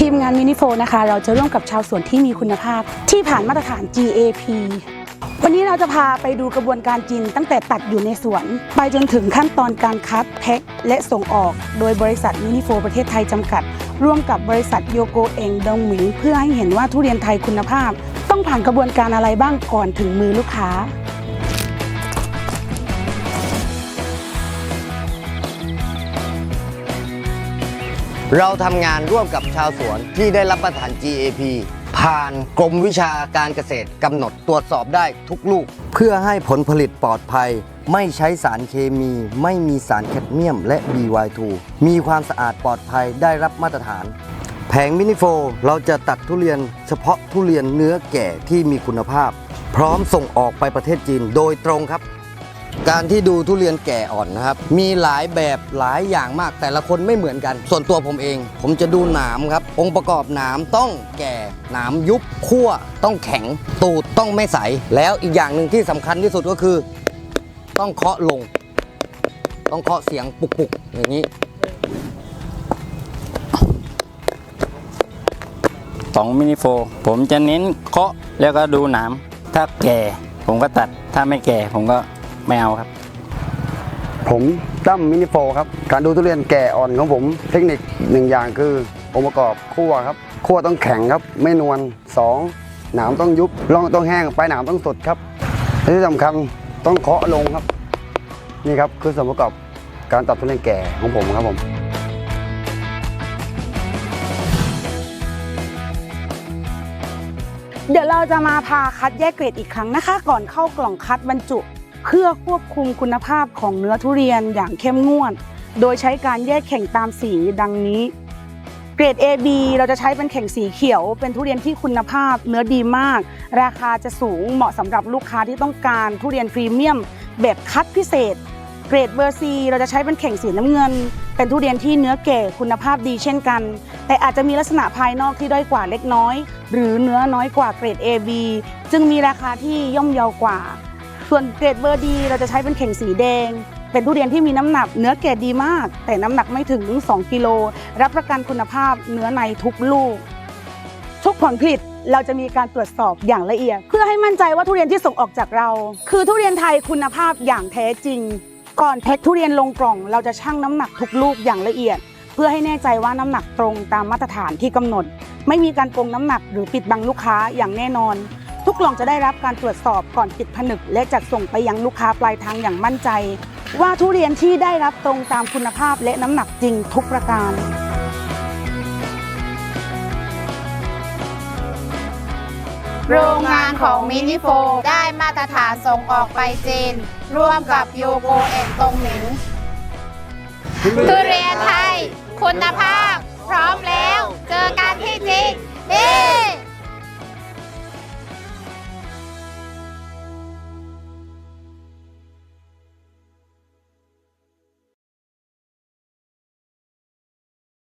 ทีมงานมินิโฟนะคะ เราจะร่วมกับชาวสวนที่มีคุณภาพ ที่ผ่านมาตรฐาน GAP วันนี้เราจะพาไปดูกระบวนการจินตั้งแต่ตัดอยู่ในสวน ไปจนถึงขั้นตอนการคัดแพ็คและส่งออก โดยบริษัทมินิโฟประเทศไทยจำกัด ร่วมกับบริษัทโยโกเองดงหมิงเพื่อให้เห็นว่าทุเรียนไทยคุณภาพ ต้องผ่านกระบวนการอะไรบ้างก่อนถึงมือลูกค้า เราทำงานร่วมกับชาวสวนที่ได้รับประทาน GAP ผ่านกรมวิชาการเกษตรกำหนดตรวจสอบได้ทุกลูก เพื่อให้ผลผลิตปลอดภัย ไม่ใช้สารเคมี ไม่มีสารแคดเมียมและ BY2 มีความสะอาดปลอดภัยได้รับมาตรฐาน แผงมินิโฟเราจะตัดทุเรียนเฉพาะทุเรียนเนื้อแก่ที่มีคุณภาพ พร้อมส่งออกไปประเทศจีนโดยตรงครับ การที่ดูทุเรียนแก่อ่อนนะครับ มีหลายแบบหลายอย่างมากแต่ละคนไม่เหมือนกัน ส่วนตัวผมเอง ผมจะดูหนามครับ องค์ประกอบหนามต้องแก่หนามยุบขั้วต้องแข็ง ตูดต้องไม่ใส แล้วอีกอย่างหนึ่งที่สำคัญที่สุดก็คือ ต้องเคาะลง ต้องเคาะเสียงปุกๆอย่างนี้สองมินิโฟ ผมจะเน้นเคาะแล้วก็ดูหนามถ้าแก่ผมก็ตัดถ้าไม่แก่ผมก็ ไม่เอาครับ ผมตั้มมินิโฟครับ การดูทุเรียนแก่อ่อนของผม เทคนิคหนึ่งอย่างคือองค์ประกอบคั่วครับคั่วต้องแข็งครับ ไม่นวลสองหนามต้องยุบร่องต้องแห้งปลายหนามต้องสดครับและที่สำคัญต้องเคาะลงครับ นี่ครับคือส่วนประกอบการตัดทุเรียนแก่ของผมครับผมเดี๋ยวเราจะมาพาคัดแยกเกรดอีกครั้งนะคะ ก่อนเข้ากล่องคัดบรรจุ เพื่อควบคุมคุณภาพของเนื้อทุเรียนอย่างเข้มงวด โดยใช้การแยกแข่งตามสีดังนี้ เกรด AB เราจะใช้เป็นแข่งสีเขียว เป็นทุเรียนที่คุณภาพ เนื้อดีมาก ราคาจะสูงเหมาะสำหรับลูกค้าที่ต้องการทุเรียนพรีเมียม แบบคัดพิเศษ เกรดเบอร์ C เราจะใช้เป็นแข่งสีน้ำเงิน เป็นทุเรียนที่เนื้อแก่คุณภาพดีเช่นกัน แต่อาจจะมีลักษณะภายนอกที่ด้อยกว่าเล็กน้อย หรือเนื้อน้อยกว่าเกรด AB จึงมีราคาที่ย่อมเยาวกว่า ส่วนเกรดเบอร์ดีเราจะใช้เป็นเข่งสีแดง เป็นทุเรียนที่มีน้ำหนัก เนื้อแก่ดีมาก แต่น้ำหนักไม่ถึง 2 กิโล รับประกันคุณภาพเนื้อในทุกลูก ทุกผลผลิตเราจะมีการตรวจสอบอย่างละเอียด เพื่อให้มั่นใจว่าทุเรียนที่ส่งออกจากเรา คือทุเรียนไทยคุณภาพอย่างแท้จริง ก่อนแพ็คทุเรียนลงกล่องเราจะชั่งน้ำหนักทุกลูกอย่างละเอียด เพื่อให้แน่ใจว่าน้ำหนักตรงตามมาตรฐานที่กำหนด ไม่มีการโกงน้ำหนักหรือปิดบังลูกค้าอย่างแน่นอน ทุกกล่องจะได้รับการตรวจสอบก่อนปิดผนึก และจัดส่งไปยังลูกค้าปลายทางอย่างมั่นใจ ว่าทุเรียนที่ได้รับตรงตามคุณภาพและน้ำหนักจริงทุกประการโรงงานของมินิโฟได้มาตรฐานส่งออกไปจีน ร่วมกับโยโกเอ็นตงหมิงทุเรียนไทย คุณภาพ